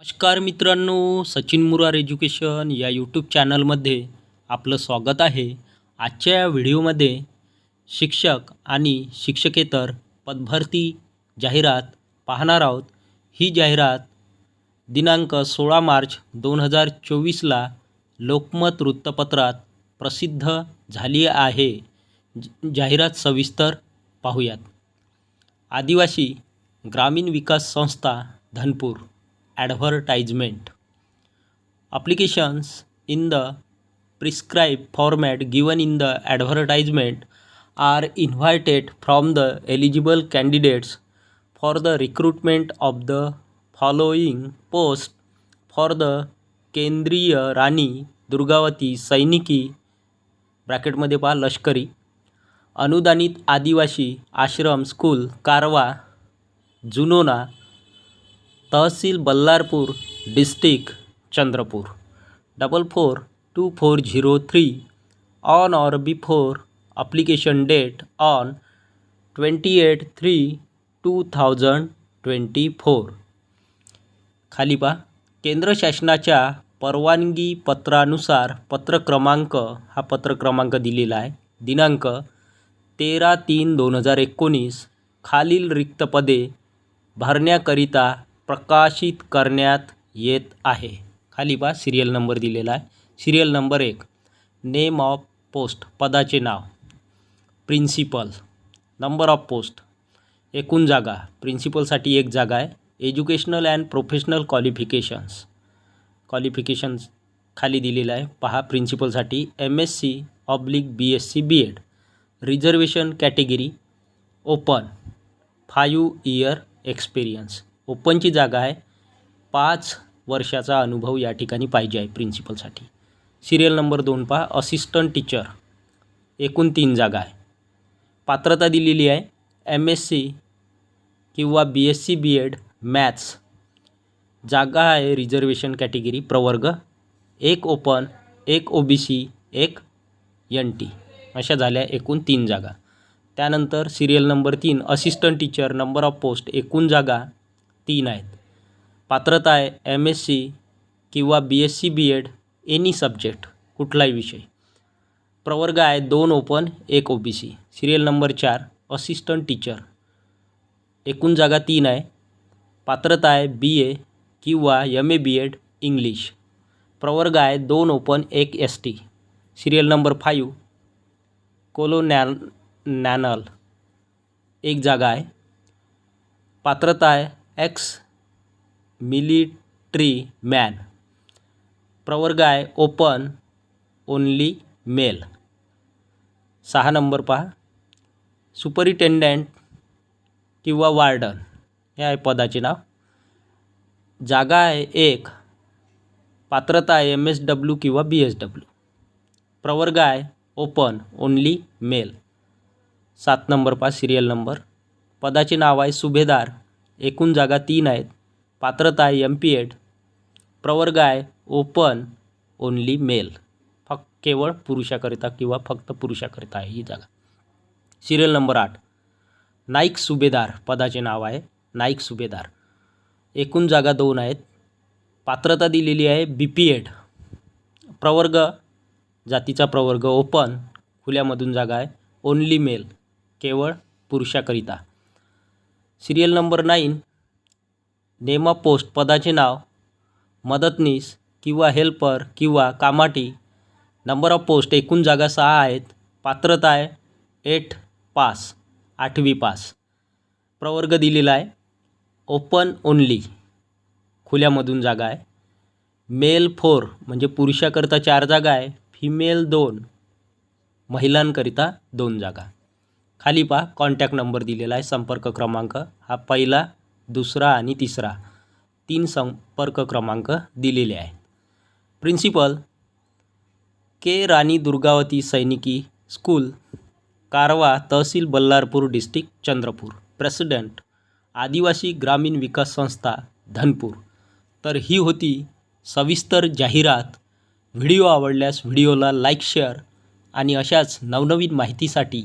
नमस्कार मित्रांनो सचिन मुरार एज्युकेशन या यूट्यूब चॅनलमध्ये आपलं स्वागत आहे. आजच्या या व्हिडिओमध्ये शिक्षक आणि शिक्षकेतर पदभरती जाहिरात पाहणार आहोत. ही जाहिरात दिनांक सोळा मार्च दोन हजार चोवीसला लोकमत वृत्तपत्रात प्रसिद्ध झाली आहे. जाहिरात सविस्तर पाहूयात. आदिवासी ग्रामीण विकास संस्था Dhanpur. Advertisement applications in the prescribed format given in the advertisement are invited from the eligible candidates for the recruitment of the following post for the केंद्रीय राणी दुर्गावती सैनिकी ब्रॅकेटमध्ये पहा लष्करी अनुदानित Adivasi Ashram school Karwa Junona tehsil Ballarpur district Chandrapur. Double four two four zero three on or before application date on twenty eight three two thousand twenty four खाली पहा केंद्र शासनाच्या परवानगी पत्रानुसार पत्र क्रमांक हा पत्र क्रमांक दिलेला आहे. दिनांक तेरा तीन दोन हजार एकोणीस खालील रिक्त पदे भरण्याकरिता प्रकाशित करण्यात येत आहे. खाली पहा सिरियल नंबर दिलेला आहे. सिरियल नंबर एक. नेम ऑफ पोस्ट पदाचे नाव. प्रिन्सिपल नंबर ऑफ पोस्ट एकूण जागा. प्रिन्सिपलसाठी एक जागा आहे. Educational and professional qualifications qualifications खाली दिलेलं आहे. पहा प्रिन्सिपलसाठी M S C oblique B S C B Ed reservation category open five year experience ओपनची जागा आहे. पाच वर्षाचा अनुभव या ठिकाणी पाहिजे आहे प्रिन्सिपलसाठी. सिरियल नंबर दोन पहा. Assistant teacher. एकूण तीन जागा आहे. पात्रता दिलेली आहे. एम एस सी किंवा B S C B Ed maths जागा आहे रिझर्वेशन कॅटेगरी प्रवर्ग. एक ओपन एक ओ बी सी एक एन टी अशा झाल्या एकूण तीन जागा. त्यानंतर सिरियल नंबर तीन assistant teacher number of post एकूण जागा तीन आहेत. पात्रता आहे एम एस सी किंवा B S C B Ed any subject कुठलाही विषय. प्रवर्ग आहे दोन ओपन एक O B C serial number चार असिस्टंट टीचर एकूण जागा तीन आहे. पात्रता आहे बी ए किंवा M A B Ed English प्रवर्ग आहे दोन ओपन एक S T serial number five कोलोनॅल नॅनल एक जागा आहे. पात्रता आहे एक्स मिलिट्री मॅन प्रवर्ग आहे ओपन ओनली मेल सहा नंबर पहा. सुपरिटेंडंट किंवा वार्डन हे आहे पदाचे नाव. जागा आहे एक. पात्रता आहे एम एस डब्ल्यू किंवा बी एस डब्ल्यू प्रवर्ग आहे ओपन ओनली मेल सात नंबर पहा सिरियल नंबर पदाचे नाव आहे सुभेदार. एकूण जागा तीन आहेत. पात्रता आहे एम पी एड प्रवर्ग आहे ओपन ओनली मेल फक्त केवळ पुरुषाकरिता किंवा फक्त पुरुषाकरिता आहे ही जागा. सिरियल नंबर आठ. नाईक सुभेदार पदाचे नाव आहे नाईक सुभेदार. एकूण जागा दोन आहेत. पात्रता दिलेली आहे बी पी एड प्रवर्ग जातीचा प्रवर्ग ओपन खुल्यामधून जागा आहे ओनली मेल केवळ पुरुषाकरिता. Serial number nine. Name of post पदाचे नाव मदतनीस किंवा हेल्पर किंवा कामाटी. नंबर ऑफ पोस्ट एकूण जागा सहा आहेत. पात्रता आहे एट पास आठवी पास. प्रवर्ग दिलेला आहे ओपन ओनली. खुल्यामधून जागा आहे. मेल फोर म्हणजे पुरुषाकरिता चार जागा आहे फिमेल दोन. महिलांकरिता दोन जागा. खाली पहा कॉन्टॅक्ट नंबर दिलेला आहे संपर्क क्रमांक. हा पहिला दुसरा आणि तिसरा. तीन संपर्क क्रमांक दिलेले आहेत. प्रिन्सिपल के राणी Durgavati Sainiki school Karwa tehsil Ballarpur district Chandrapur. President Adivasi Gramin Vikas संस्था धनपूर. तर ही होती सविस्तर जाहिरात. व्हिडिओ आवडल्यास व्हिडिओला लाईक शेअर आणि अशाच नवनवीन माहितीसाठी